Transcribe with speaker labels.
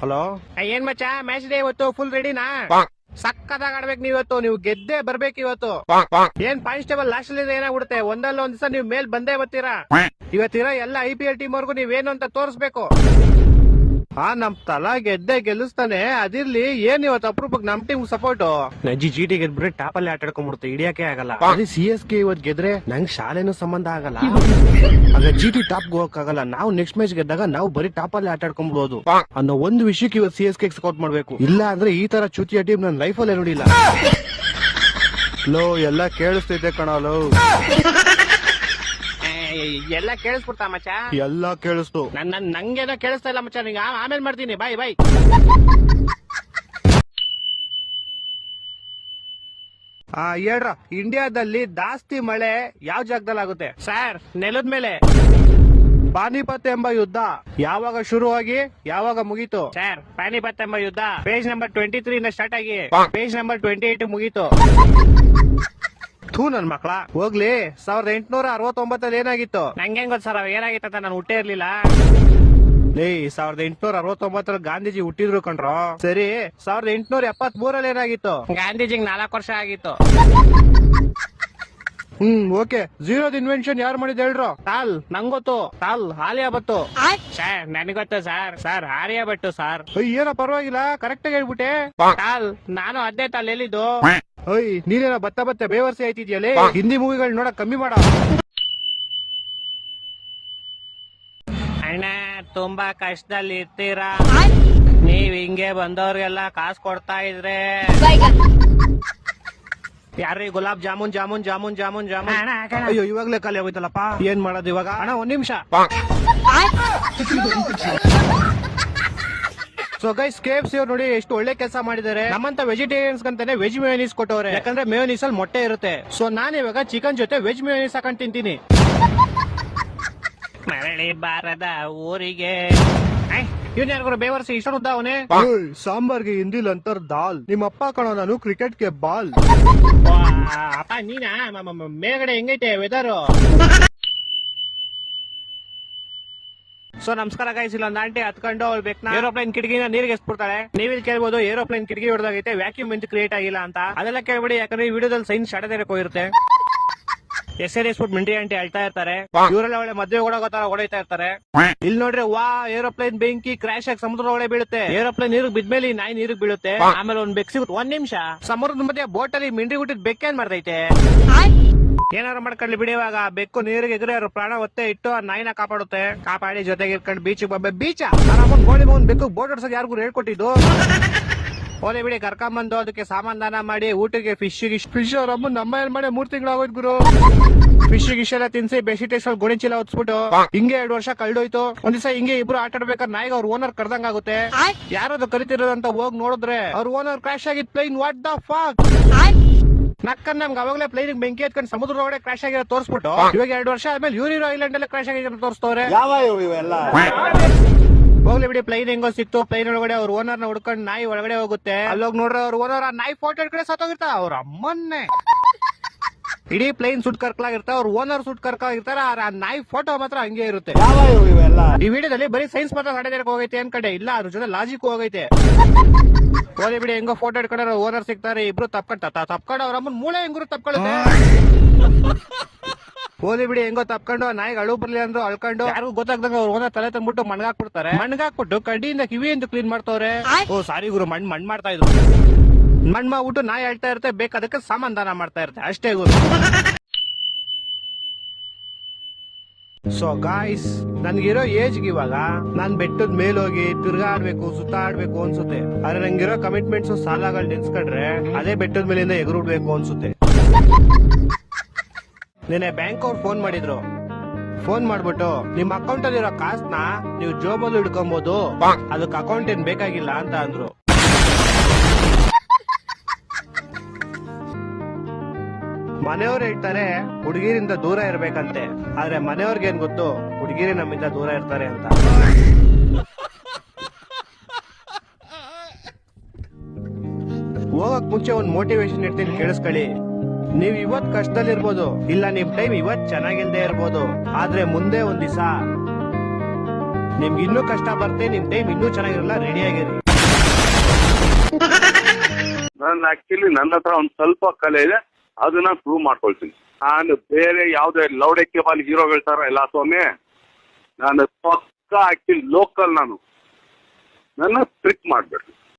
Speaker 1: Hello? ಏನ್ ಮಚ್ಚ? Match day ಇವತ್ತು ಫುಲ್ ರೆಡಿನಾ ಸಕ್ಕದಾಗ ಆಡ್ಬೇಕು ನೀವು ಇವತ್ತು ನೀವು ಗೆದ್ದೇ ಬರ್ಬೇಕು ಇವತ್ತು. ಏನ್ ಕಾನ್ಸ್ಟೇಬಲ್ ಲಾಸ್ಟ್ ಅಲ್ಲಿ ಏನಾಗ್ಬಿಡುತ್ತೆ? ಒಂದಲ್ಲ ಒಂದ್ ದಿವಸ ನೀವು ಮೇಲ್ ಬಂದೇ ಬರ್ತೀರಾ? ಇವತ್ತಿರ ಎಲ್ಲ ಐ ಪಿ ಎಲ್ ಟೀಮ್ ವರ್ಗು ನೀವೇನು ಅಂತ ತೋರಿಸ್ಬೇಕು? ಹಾ ನಮ್ ತಲಾ ಗೆದ್ದೆ ಗೆಲ್ಲಿಸ್ತಾನೆ. ಅದಿರ್ಲಿ ಏನ್ ಇವತ್ತು ಅಪರೂಪಕ್ಕೆ ನಮ್ ಟೀಮ್ ಸಪೋರ್ಟ್ ನಜ್ಜಿ ಜಿ ಟಿ ಗೆದ್ಬಿಟ್ರೆ ಟಾಪ್ ಅಲ್ಲಿ ಆಟ ಆಡ್ಕೊಂಡ್ಬಿಡ್ತು ಹಿಡಿಯಕ್ಕೆ ಆಗಲ್ಲ. ಅದೇ ಸಿ ಎಸ್ ಕೆ ಇವತ್ ಗೆದ್ರೆ ನಂಗ್ ಶಾಲೆನೂ ಸಂಬಂಧ ಆಗಲ್ಲ. ಆಗ ಜಿ ಟಿ ಟಾಪ್ ಹೋಗಕ್ಕಾಗಲ್ಲ. ನಾವು ನೆಕ್ಸ್ಟ್ ಮ್ಯಾಚ್ ಗೆದ್ದಾಗ ನಾವು ಬರೀ ಟಾಪ್ ಅಲ್ಲಿ ಆಟ ಆಡ್ಕೊಂಡ್ಬಿಡೋದು. ಅನ್ನೋ ಒಂದು ವಿಷಯಕ್ಕೆ ಇವತ್ತು ಸಿ ಎಸ್ ಕೆ ಸಪೋರ್ಟ್ ಮಾಡ್ಬೇಕು. ಇಲ್ಲ ಅಂದ್ರೆ ಈ ತರ ಚುತಿಯ ಟೀಮ್ ನನ್ನ ಲೈಫಲ್ಲೇ ನೋಡಿಲ್ಲ. ಲೋ ಎಲ್ಲ ಕೇಳಿಸ್ತೈತೆ ಕಣಲೋ ಎಲ್ಲ ಕೇಳಿಸ್ಬಿಡ್ತಾ ಮಚ್ಚ? ಎಲ್ಲ ಕೇಳಿಸ್ತು. ನನ್ನ ನಂಗೇನೋ ಕೇಳಿಸ್ತಾ ಇಲ್ಲ ಮಚ್ಚ ನಿಂಗೆ ಆಮೇಲೆ ಮಾಡ್ತೀನಿ ಬಾಯ್ ಬಾಯ್. ಆ ಹೇಳ್ರ ಇಂಡಿಯಾದಲ್ಲಿ ಜಾಸ್ತಿ ಮಳೆ ಯಾವ ಜಾಗದಲ್ಲಿ ಆಗುತ್ತೆ? ಸರ್ ನೆಲದ ಮೇಲೆ. ಪಾನಿಪತ್ ಎಂಬ ಯುದ್ಧ ಯಾವಾಗ ಶುರುವಾಗಿ ಯಾವಾಗ ಮುಗೀತು? ಸರ್ ಪಾನಿಪತ್ ಎಂಬ ಯುದ್ಧ. ಪೇಜ್ ನಂಬರ್ ಟ್ವೆಂಟಿ ತ್ರೀ ಇಂದ ಸ್ಟಾರ್ಟ್ ಆಗಿ ಪೇಜ್ ನಂಬರ್ ಟ್ವೆಂಟಿ ಏಟ್ ಮುಗೀತು. ಥೂ ನನ್ ಮಕ್ಳ. ಹೋಗ್ಲಿ ಸಾವಿರದ ಎಂಟುನೂರ ಅರವತ್ತೊಂಬತ್ತಲ್ಲಿ ಏನಾಗಿತ್ತು? ನಂಗೆ ಗೊತ್ತ ಸರ್ ಅವ್ ಏನಾಗಿತ್ತು ಅಂತ ನಾನು ಹುಟ್ಟೇ ಇರ್ಲಿಲ್ಲ. ಲೇ ಸಾವಿರದ ಎಂಟುನೂರ ಅರವತ್ತೊಂಬತ್ತರಲ್ಲಿ ಗಾಂಧೀಜಿ ಹುಟ್ಟಿದ್ರು ಕಣ್ರೋ. ಸರಿ ಸಾವಿರದ ಎಂಟುನೂರ ಎಪ್ಪತ್ ಮೂರಲ್ಲಿ ಏನಾಗಿತ್ತು? ಗಾಂಧೀಜಿಗೆ ನಾಲ್ಕು ವರ್ಷ ಆಗಿತ್ತು. ಹ್ಮ್ ಓಕೆ. ಜೀರೋದ್ ಇನ್ವೆನ್ಷನ್ ಯಾರು ಮಾಡಿದ್ ಹೇಳ್ರು? ತಾಲ್ ನಂಗೊತ್ತು ತಾಲ್ ಆಲಿಯಾ ಬತ್ತು sir ನನಗೊತ್ತು sir. Sir Alia Bhatt sir. ಏನೋ ಪರವಾಗಿಲ್ಲ. ಕರೆಕ್ಟ್ ಆಗಿ ಹೇಳ್ಬಿಟ್ಟೆ. ತಾಲ್ ನಾನು ಅದೇ ತಾಲ್ ಎಲ್ಲಿದ್ದು? ಓಯ್ ನೀನೇನ ಬತ್ತ ಬತ್ತ ಬೇವರ್ಸಿ ಆಯ್ತಿದ್ಯಾಲೆ? ಹಿಂದಿ ಮೂವಿಗಳು ನೋಡಕ್ ಕಮ್ಮಿ ಮಾಡ. ಅಣ್ಣ ತುಂಬಾ ಕಷ್ಟದಲ್ಲಿ ಇರ್ತೀರಾ? ನೀವ್ ಹಿಂಗೆ ಬಂದವ್ರಿಗೆಲ್ಲ ಕಾಸು ಕೊಡ್ತಾ ಇದ್ರೆ? ಯಾರೀ ಗುಲಾಬ್ ಜಾಮೂನ್ ಜಾಮೂನ್ ಜಾಮೂನ್ ಜಾಮೂನ್ ಜಾಮೂನ್? ಅಯ್ಯೋ ಇವಾಗ್ಲೇ ಖಾಲಿ ಹೋಯ್ತಲ್ಲಪ್ಪ ಏನ್ ಮಾಡೋದು ಇವಾಗ? ಅಣ್ಣ ಒಂದ್ ನಿಮಿಷ. So guys K F C ಅವ್ರು ನೋಡಿ ಎಷ್ಟು ಒಳ್ಳೆ ಕೆಲಸ ಮಾಡಿದ್ದಾರೆ. ನಮ್ಮಂತ ವೆಜಿಟೇರಿಯನ್ಸ್ ಅಂತಾನೆ ವೆಜ್ ಮೇಯೋನೀಸ್ ಕೊಟ್ಟವ್ರೆ. ಯಾಕಂದ್ರೆ ಮೇಯೋನೀಸ್ ಅಲ್ಲಿ ಮೊಟ್ಟೆ ಇರುತ್ತೆ. ಸೊ ನಾನು ಇವಾಗ ಚಿಕನ್ ಜೊತೆ ವೆಜ್ ಮೇಯೋನೀಸ್ ಹಾಕೊಂಡ್ ತಿಂತೀನಿ. ಮರಳಿ ಬಾರದ ಊರಿಗೆ. ಇವ್ನ ಬೇವರ್ಸಿ ಇಷ್ಟೊಂದು ಉದ್ದ ಅವನೇ? ಸಾಂಬಾರ್ಗೆ ಹಿಂದಿಲ್ ಅಂತಾರ ದಾಲ್. ನಿಮ್ಮ ಅಪ್ಪ ಕಣೋ ನಾನು ಕ್ರಿಕೆಟ್ಗೆ ಬಾಲ್. ಅಪ್ಪ ನೀನಾ? ಮೇಲ್ಗಡೆ ಹೆಂಗೈತೆ ವೆದರ್ ಸೊ ನಮಸ್ಕಾರ ಗೈಸ್ ಇಲ್ಲ ಒಂದು ಆಂಟಿ ಹತ್ಕೊಂಡು ಅವ್ರು ಬೇಕನ ಏರೋಪ್ಲೇನ್ ಕಿಟಕಿನ ನೀರಿಗೆ ಎಸ್ಬಿಡ್ತಾರೆ ನೀವು ಇಲ್ಲಿ ಕೇಳ್ಬೋದು ಏರೋಪ್ಲೇನ್ ಕಿಟಕಿ ಹೊಡೆದಾಗೈತೆ ವ್ಯಾಕ್ಯೂಮ್ ಇಂತ ಕ್ರಿಯೇಟ್ ಆಗಿಲ್ಲ ಅಂತ. ಅದೆಲ್ಲ ಕೇಳ್ಬಿಡಿ ಯಾಕಂದ್ರೆ ಈ ವಿಡಿಯೋದಲ್ಲಿ ಸೈನ್ಸ್ ಶಾಟದೇರಕ್ಕೆ ಹೋಗಿರುತ್ತೆ. ಎಸ್ ಎರ್ ಎಸ್ಬಿಟ್ಟು ಮಿಂಟ್ರಿ ಆಂಟಿ ಅಳ್ತಾ ಇರ್ತಾರೆ. ಇವರೆಲ್ಲ ಒಳ್ಳೆ ಮದ್ವೆ ಓಡೋಗೋ ಓಡೈತಾ ಹೊಡಿತಾ ಇರ್ತಾರೆ. ಇಲ್ಲಿ ನೋಡ್ರಿ ವಾ ಏರೋಪ್ಲೇನ್ ಬೆಂಕಿ ಕ್ರಾಶ್ ಆಗಿ ಸಮುದ್ರ ಒಳಗೆ ಬೀಳುತ್ತೆ. ಏರೋಪ್ಲೇನ್ ನೀರಿಗೆ ಬಿದ್ಮೇಲೆ ನಾಯಿ ನೀರಿಗೆ ಬೀಳುತ್ತೆ. ಆಮೇಲೆ ಒಂದ್ ಬೆಕ್ ಸಿಗುತ್ತೆ ಒಂದ್ ನಿಮಿಷ. ಸಮುದ್ರದ ಮಧ್ಯೆ ಬೋಟ್ ಅಲ್ಲಿ ಮಿಂಡ್ರಿ ಹುಟ್ಟಿದ್ ಬೆಕ್ಕೇನ್ ಮಾಡ್ತೈತೆ ಏನಾರು ಮಾಡ್ಕೊಳ್ಳಿ ಬಿಡಿ ಇವಾಗ. ಬೆಕ್ಕು ನೀರಿಗೆ ಎದುರು ಅವ್ರ ಪ್ರಾಣ ಒತ್ತೆ ಇಟ್ಟು ಆ ನಾಯಿನ ಕಾಪಾಡುತ್ತೆ. ಕಾಪಾಡಿ ಜೊತೆಗೆ ಇಟ್ಕೊಂಡು ಬೀಚ್ ಬಬ್ಬೆ ಬೀಚ ಆರಾಮ ಗೋಳಿ ಮೌನ್ ಬೆಕ್ಕು ಬೋಟ್ ಓಡಿಸೋದು ಯಾರಿಗೂ ಹೇಳ್ಕೊಟ್ಟಿದ್ದು. ಹೋದೆ ಬಿಡಿ ಕರ್ಕೊಂಬಂದು ಅದಕ್ಕೆ ಸಾಮಾನ್ ದಾನ ಮಾಡಿ ಊಟಕ್ಕೆ ಫಿಶ್ ಗಿಶ್ ಫಿಶ್ ಅವ್ರ ಅಮ್ಮ ನಮ್ಮ ಏನ್ ಮಾಡಿ ಮೂರ್ ತಿಂಗಳಾಗೋಯ್ತು ಗುರು. ಫಿಶ್ ಗಿಶ್ ಎಲ್ಲ ತಿನ್ಸಿ ಬೆಸಿಟೇಸ್ ಅಲ್ಲಿ ಗುಣಿ ಚೀಲ ಹೊತ್ಸ್ಬಿಟ್ಟು ಹಿಂಗೆ ಎರಡು ವರ್ಷ ಕಳ್ದೋಯ್ತು. ಒಂದ್ ದಿವಸ ಹಿಂಗೆ ಇಬ್ರು ಆಟ ಆಡ್ಬೇಕಾದ್ರೆ ನಾಯಿಗೆ ಅವ್ರ ಓನರ್ ಕರ್ದಂಗ್ ಆಗುತ್ತೆ ಯಾರದು ಕರಿತಿರೋದಂತ ಹೋಗಿ ನೋಡಿದ್ರೆ ಅವ್ರ ಓನರ್ ಕ್ರಾಶ್ ಆಗಿದ್ ಪ್ಲೈನ್ ವಾಟ್ ದ ಫಾಕ್ ನಕ್ಕನ್ ನಮ್ಗೆ ಅವಾಗಲೇ ಪ್ಲೇನ್ ಬೆಂಕಿ ಹತ್ಕೊಂಡು ಸಮುದ್ರ ಒಳಗಡೆ ಕ್ರಾಶ್ ಆಗಿರೋ ತೋರಿಸ್ಬಿಟ್ಟು ಇವಾಗ ಎರಡು ವರ್ಷ ಆದ್ಮೇಲೆ ಯೂರಿರೋ ಐಲ್ಯಾಂಡ್ ಎಲ್ಲ ಕ್ರಾಶ್ ಆಗಿರೋ ತೋರಿಸ್ತವ್ರೆ.
Speaker 2: ಯಾವ ಇವೆಲ್ಲ?
Speaker 1: ಹೋಗ್ಲಿ ಬಿಡಿ ಪ್ಲೈನ್ ಹೆಂಗೋ ಸಿಕ್ತು ಪ್ಲೈನ್ ಒಳಗಡೆ ಅವ್ರ ಓನರ್ನ ಹುಡ್ಕೊಂಡು ನಾಯಿ ಒಳಗಡೆ ಹೋಗುತ್ತೆ. ಅಲ್ಲೋಗ್ ನೋಡ್ರೆ ಅವ್ರ ಓನರ್ ಆ ನಾಯಿ ಫೋಟೋ ಕಡೆ ಸತ್ತೋಗಿರ್ತಾರ ಅವ್ರ ಅಮ್ಮನ್ನೇ. ಇಡೀ ಪ್ಲೇನ್ ಸುಟ್ ಕರ್ಕಲಾಗಿರ್ತ ಅವ್ರ ಓನರ್ ಸುಟ್ ಕರ್ಕಲಾಗಿರ್ತಾರೆ ಆ ನಾಯಿ ಫೋಟೋ ಮಾತ್ರ ಹಂಗೆ ಇರುತ್ತೆ.
Speaker 2: ಇವೆಲ್ಲ?
Speaker 1: ಈ ವಿಡಿಯೋದಲ್ಲಿ ಬರೀ ಸೈನ್ಸ್ ಮಾತ್ರ ನಡೆದಕ್ಕೆ ಹೋಗೈತೆ ಅನ್ಕಡೆ. ಇಲ್ಲ ಅದ್ರ ಜೊತೆ ಲಾಜಿಕ್ ಹೋಗೈತೆ. ಓದಿ ಬಿಡಿ ಹೆಂಗೋ ಫೋಟೋ ಇಟ್ಕೊಂಡ್ರೆ ಓನರ್ ಸಿಗ್ತಾರೆ ಇಬ್ರು ತಪ್ಕೊಂಡ ತಪ್ಕೊಂಡು ಅವ್ರ ಅಮ್ಮನ್ ಮೂಳೆ ಹೆಂಗ್ರು ತಪ್ಕೊಳ್ಳುತ್ತೆ? ಓದಿ ಬಿಡಿ ಹೆಂಗೋ ತಪ್ಕೊಂಡು ನಾಯಿಗೆ ಅಳು ಬರ್ಲಿ ಅಂದ್ರೆ ಅಳ್ಕೊಂಡು. ಯಾರಿಗೂ ಗೊತ್ತಾಗ್ದಂಗ ಅವ್ರ ಓನರ್ ತಲೆ ತಂದ್ಬಿಟ್ಟು ಮಣ್ಗಾಕ್ಬಿಡ್ತಾರೆ ಮಣ್ಗಾಕ್ಬಿಟ್ಟು ಕಡ್ಡಿಯಿಂದ ಕಿವಿಯಿಂದ ಕ್ಲೀನ್ ಮಾಡ್ತವ್ರೆ. ಓ ಸಾರಿ ಗುರು ಮಣ್ ಮಣ್ ಮಾಡ್ತಾ ಇದ್ರು. ಮಣ್ ಊಟ ನಾಯಿ ಹೇಳ್ತಾ ಇರುತ್ತೆ ಬೇಕಾದಕ್ಕೆ ಸಮಾಧಾನ ಮಾಡ್ತಾ ಇರುತ್ತೆ. ಅಷ್ಟೇ ಗುರು ಸೊ ಗಾಯ್ಸ್ ನನ್ಗಿರೋ ಏಜ್ ಇವಾಗ ನಾನ್ ಬೆಟ್ಟದ ಮೇಲೋಗಿ ತಿರ್ಗಾಡ್ಬೇಕು ಸುತ್ತಾಡ್ಬೇಕು ಅನ್ಸುತ್ತೆ. ಆದ್ರೆ ನಂಗಿರೋ ಕಮಿಟ್ಮೆಂಟ್ಸ್ ಸಾಲಗಳು ನೆನ್ಸ್ಕೊಂಡ್ರೆ ಅದೇ ಬೆಟ್ಟದ ಮೇಲಿಂದ ಎಗರುಡ್ಬೇಕು ಅನ್ಸುತ್ತೆ. ನಿನ್ನೆ ಬ್ಯಾಂಕ್ ಅವ್ರು ಫೋನ್ ಮಾಡಿದ್ರು. ಫೋನ್ ಮಾಡ್ಬಿಟ್ಟು ನಿಮ್ ಅಕೌಂಟ್ ಅಲ್ಲಿರೋ ಕಾಸ್ನ ನೀವು ಜೋಬಲ್ಲಿ ಹಿಡ್ಕೊಬಹುದು ಅದಕ್ಕೆ ಅಕೌಂಟ್ ಏನ್ ಬೇಕಾಗಿಲ್ಲ ಅಂತ ಅಂದ್ರು. ಮನೆಯವ್ರು ಹೇಳ್ತಾರೆ ಹುಡುಗಿರಿಂದ ದೂರ ಇರ್ಬೇಕಂತೆ. ಆದ್ರೆ ಮನೆಯವ್ರಿಗೆ ಏನ್ ಗೊತ್ತು? ಹುಡುಗಿರಿ ನಮ್ಮಿಂದ ದೂರ ಇರ್ತಾರೆ ಅಂತ. ಹೋಗಕ್ ಮುಂಚೆ ಒಂದ್ ಮೋಟಿವೇಶನ್ ಇರ್ತೀನಿ ಕೇಳಿಸ್ಕೊಳ್ಳಿ. ನೀವ್ ಇವತ್ ಕಷ್ಟದಲ್ಲಿರ್ಬೋದು, ಇಲ್ಲ ನಿಮ್ ಟೈಮ್ ಇವತ್ ಚೆನ್ನಾಗಿಲ್ದೇ ಇರ್ಬೋದು. ಆದ್ರೆ ಮುಂದೆ ಒಂದ್ ದಿವಸ, ನಿಮ್ಗೆ ಇನ್ನೂ ಕಷ್ಟ ಬರ್ತೆ ನಿಮ್ ಟೈಮ್ ಇನ್ನೂ ಚೆನ್ನಾಗಿರಲ್ಲ ರೆಡಿ ಆಗಿರಿ.
Speaker 2: ನಾನು ಆಕ್ಚುಲಿ ನನ್ನ ಹತ್ರ ಒಂದು ಸ್ವಲ್ಪ ಕಲೆ ಇದೆ. ಅದನ್ನ ಪ್ರೂವ್ ಮಾಡ್ಕೊಳ್ತೀನಿ. ನಾನು ಬೇರೆ ಯಾವುದೇ ಲೌಡ್ ಎಕ್ಯಬಾಲ್ ಹೀರೋ ಹೇಳ್ತಾರ ಎಲ್ಲ ಸ್ವಾಮಿ. ನಾನು ಪಕ್ಕ ಆಕ್ಚುಲಿ ಲೋಕಲ್ ನಾನು. ನನ್ನ ಟ್ರಿಕ್ ಮಾಡಬೇಡಿ